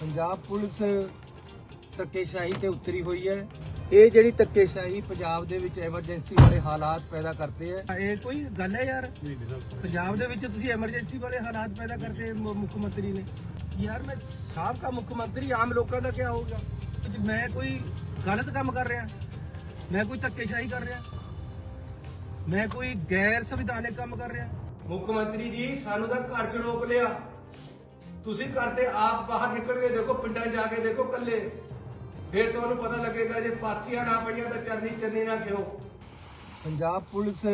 Punjab police ਧੱਕੇਸ਼ਾਹੀ ਤੇ ਉਤਰੀ ਹੋਈ ਹੈ। ਇਹ ਜਿਹੜੀ ਧੱਕੇਸ਼ਾਹੀ ਪੰਜਾਬ ਦੇ ਵਿੱਚ ਐਮਰਜੈਂਸੀ ਵਾਲੇ ਹਾਲਾਤ ਪੈਦਾ ਕਰਦੇ ਹੈ ਇਹ ਕੋਈ ਗੱਲ ਹੈ ਯਾਰ? ਪੰਜਾਬ ਦੇ ਵਿੱਚ ਤੁਸੀਂ ਐਮਰਜੈਂਸੀ ਵਾਲੇ ਹਾਲਾਤ ਪੈਦਾ ਕਰਕੇ ਮ- ਮੁੱਖ ਮੰਤਰੀ ਨੇ। ਯਾਰ ਮੈਂ ਸਾਬਕਾ ਮੁੱਖ ਮੰਤਰੀ ਆਮ ਲੋਕਾਂ ਦਾ ਕੀ ਹੋਊਗਾ? ਕਿ ਮੈਂ ਕੋਈ ਗਲਤ ਕੰਮ ਕਰ ਰਿਹਾ? ਮੈਂ ਕੋਈ ਧੱਕੇਸ਼ਾਹੀ ਕਰ ਰਿਹਾ? ਮੈਂ ਕੋਈ ਗੈਰ ਸੰਵਿਧਾਨਿਕ ਕੰਮ ਕਰ ਰਿਹਾ? ਮੁੱਖ ਮੰਤਰੀ ਜੀ ਸਾਨੂੰ ਤਾਂ ਘਰ ਚ ਰੋਕ ਲਿਆ। ਤੁਸੀਂ ਕਰਦੇ ਆਪ ਬਾਹਰ ਨਿਕਲ ਕੇ ਦੇਖੋ ਪਿੰਡਾਂ ਜਾ ਕੇ ਦੇਖੋ ਕੱਲੇ ਫਿਰ ਤੁਹਾਨੂੰ ਪਤਾ ਲੱਗੇਗਾ ਜੇ ਪਾਥੀਆਂ ਨਾ ਪਈਆਂ ਤਾਂ ਚਰਨੀ ਚੰਨੀ ਨਾ ਕਿਉਂ ਪੰਜਾਬ ਪੁਲਿਸ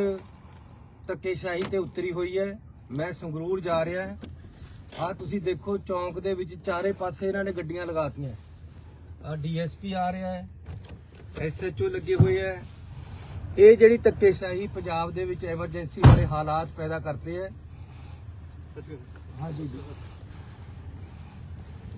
ਧੱਕੇਸ਼ਾਹੀ ਤੇ ਉਤਰੀ ਹੋਈ ਹੈ। ਮੈਂ ਸੰਗਰੂਰ ਜਾ ਰਿਹਾ ਹਾਂ। ਆ ਤੁਸੀਂ ਦੇਖੋ ਚੌਂਕ ਦੇ ਵਿੱਚ ਚਾਰੇ ਪਾਸੇ ਇਹਨਾਂ ਨੇ ਗੱਡੀਆਂ ਲਗਾਤੀਆਂ। ਆ ਡੀਐਸਪੀ ਆ ਰਿਹਾ ਹੈ ਐਸਐਚਓ ਲੱਗੇ ਹੋਏ ਹੈ। ਇਹ ਜਿਹੜੀ ਧੱਕੇਸ਼ਾਹੀ ਪੰਜਾਬ ਦੇ ਵਿੱਚ ਐਮਰਜੈਂਸੀ ਵਾਲੇ ਹਾਲਾਤ ਪੈਦਾ ਕਰਦੇ ਹੈ। ਹਾਂਜੀ। ਜੀ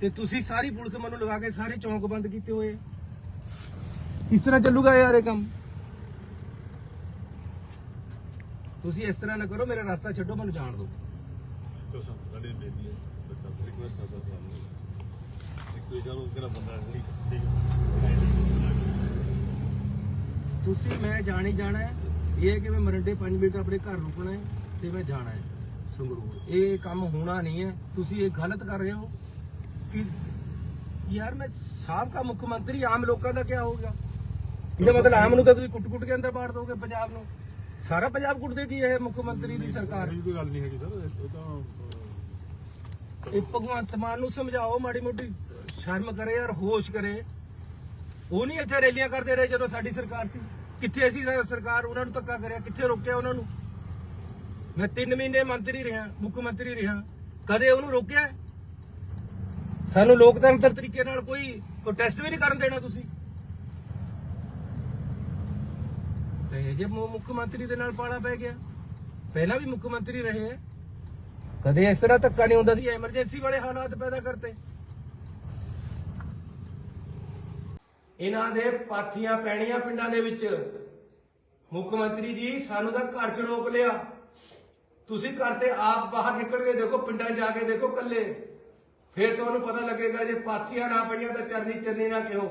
ਤੇ ਤੁਸੀਂ ਸਾਰੀ ਪੁਲਿਸ ਮੈਨੂੰ ਲਗਾ ਕੇ ਸਾਰੇ ਚੌਂਕ ਬੰਦ ਕੀਤੇ ਹੋਏ ਇਸ ਤਰ੍ਹਾਂ ਚੱਲੂਗਾ ਯਾਰ ਇਹ ਕੰਮ? ਤੁਸੀਂ ਇਸ ਤਰ੍ਹਾਂ ਨਾ ਕਰੋ ਮੇਰਾ ਰਸਤਾ ਛੱਡੋ ਮੈਨੂੰ ਜਾਣ ਦਿਓ। ਤੁਸੀਂ ਮੈਂ ਜਾਣੀ ਜਾਣਾ ਹੈ। ਇਹ ਕਿ ਮੈਂ ਮਰੰਡੇ 5 ਮਿੰਟ ਆਪਣੇ ਘਰ ਰੁਕਣਾ ਹੈ ਤੇ ਮੈਂ ਜਾਣਾ ਹੈ ਸੰਗਰੂਰ। ਇਹ ਕੰਮ ਹੋਣਾ ਨਹੀਂ ਹੈ। ਤੁਸੀਂ ਇਹ ਗਲਤ ਕਰ ਰਹੇ ਹੋ। ਕਿ ਯਾਰ ਮੈਂ ਸਾਬਕਾ ਮੁੱਖ ਮੰਤਰੀ ਆਮ ਲੋਕਾਂ ਦਾ ਕੀ ਹੋਊਗਾ ਇਹਦਾ ਮਤਲਬ ਆਮ ਨੂੰ ਤਾਂ ਤੁਸੀਂ ਕੁੱਟ-ਕੁੱਟ ਕੇ ਅੰਦਰ ਪਾੜ ਦੋਗੇ ਪੰਜਾਬ ਨੂੰ। ਸਾਰਾ ਪੰਜਾਬ ਕੁੱਟ ਦੇਗੀ ਇਹ ਮੁੱਖ ਮੰਤਰੀ ਦੀ ਸਰਕਾਰ? ਕੋਈ ਗੱਲ ਨਹੀਂ ਹੈਗੀ ਸਰ ਇਹ ਤਾਂ ਇਹ ਭਗਵੰਤ ਮਾਨ ਨੂੰ ਸਮਝਾਓ ਮਾੜੀ ਮੋਟੀ। ਸ਼ਰਮ ਕਰੇ ਯਾਰ ਹੋਸ਼ ਕਰੇ। ਉਹ ਨਹੀਂ ਇੱਥੇ ਰੈਲੀਆਂ ਕਰਦੇ ਰਹੇ ਜਦੋਂ ਸਾਡੀ ਸਰਕਾਰ ਸੀ। ਕਿੱਥੇ ਅਸੀਂ ਸਰਕਾਰ ਉਹਨਾਂ ਨੂੰ ਧੱਕਾ ਕਰਿਆ ਕਿੱਥੇ ਰੋਕਿਆ ਉਹਨਾਂ ਨੂੰ? ਮੈਂ 3 ਮਹੀਨੇ ਮੰਤਰੀ ਰਿਹਾ ਮੁੱਖ ਮੰਤਰੀ ਰਿਹਾ। ਕਦੇ ਉਹਨੂੰ ਰੋਕਿਆ? ਹੈ? ਸਾਨੂੰ ਲੋਕਤੰਤਰ ਤਰੀਕੇ ਨਾਲ ਕੋਈ ਪ੍ਰੋਟੈਸਟ ਵੀ ਨਹੀਂ ਕਰਨ ਦੇਣਾ ਤੁਸੀਂ। ਤੇ ਜੇ ਮੁੱਖ ਮੰਤਰੀ ਦੇ ਨਾਲ ਪਾਲਾ ਪੈ ਗਿਆ। ਪਹਿਲਾਂ ਵੀ ਮੁੱਖ ਮੰਤਰੀ ਰਹੇ ਹੈ ਕਦੇ ਇਸ ਤਰ੍ਹਾਂ ਧੱਕਾ ਨਹੀਂ ਹੁੰਦਾ ਸੀ ਐਮਰਜੈਂਸੀ ਵਾਲੇ ਹਾਲਾਤ ਪੈਦਾ ਕਰਤੇ। ਇਹਨਾਂ ਦੇ ਪਾਥੀਆਂ ਪੈਣੀਆਂ ਪਿੰਡਾਂ ਦੇ ਵਿੱਚ। ਮੁੱਖ ਮੰਤਰੀ ਜੀ, ਸਾਨੂੰ ਤਾਂ ਘਰ 'ਚ ਰੋਕ ਲਿਆ। ਤੁਸੀਂ ਘਰ ਤੇ ਆਪ ਬਾਹਰ ਨਿਕਲ ਕੇ ਦੇਖੋ, ਪਿੰਡਾਂ 'ਚ ਜਾ ਕੇ ਦੇਖੋ ਕੱਲੇ ਫਿਰ ਤੁਹਾਨੂੰ ਪਤਾ ਲੱਗੇਗਾ ਜੇ ਪਾਥੀਆਂ ਨਾ ਪਈਆਂ ਤਾਂ ਚਰਨੀ ਚੰਨੀ ਨਾ ਕਿਉਂ?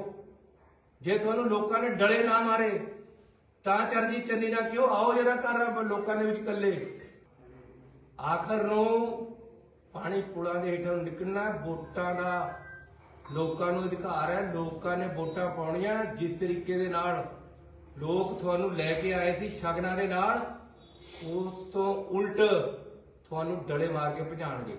ਜੇ ਤੁਹਾਨੂੰ ਲੋਕਾਂ ਨੇ ਡਲੇ ਨਾ ਮਾਰੇ, ਤਾਂ ਚਰਨੀ ਚੰਨੀ ਨਾ ਕਿਉਂ? ਆਓ ਜਿਹੜਾ ਕਰ ਲੋਕਾਂ ਦੇ ਵਿੱਚ ਕੱਲੇ ਆਖਰ ਨੂੰ ਪਾਣੀ ਪੁਲਾਂ ਦੇ ਹੇਠੋਂ ਨਿਕਲਣਾ ਵੋਟਾਂ ਦਾ ਲੋਕਾਂ ਨੂੰ ਅਧਿਕਾਰ ਹੈ, ਲੋਕਾਂ ਨੇ ਵੋਟਾਂ ਪਾਉਣੀਆਂ ਜਿਸ ਤਰੀਕੇ ਦੇ ਨਾਲ ਲੋਕ ਤੁਹਾਨੂੰ ਲੈ ਕੇ ਆਏ ਸੀ ਸ਼ਗਨਾਂ ਦੇ ਨਾਲ, ਉਸ ਤੋਂ ਉਲਟ ਤੁਹਾਨੂੰ ਡਲੇ ਮਾਰ ਕੇ ਭਜਾਣਗੇ।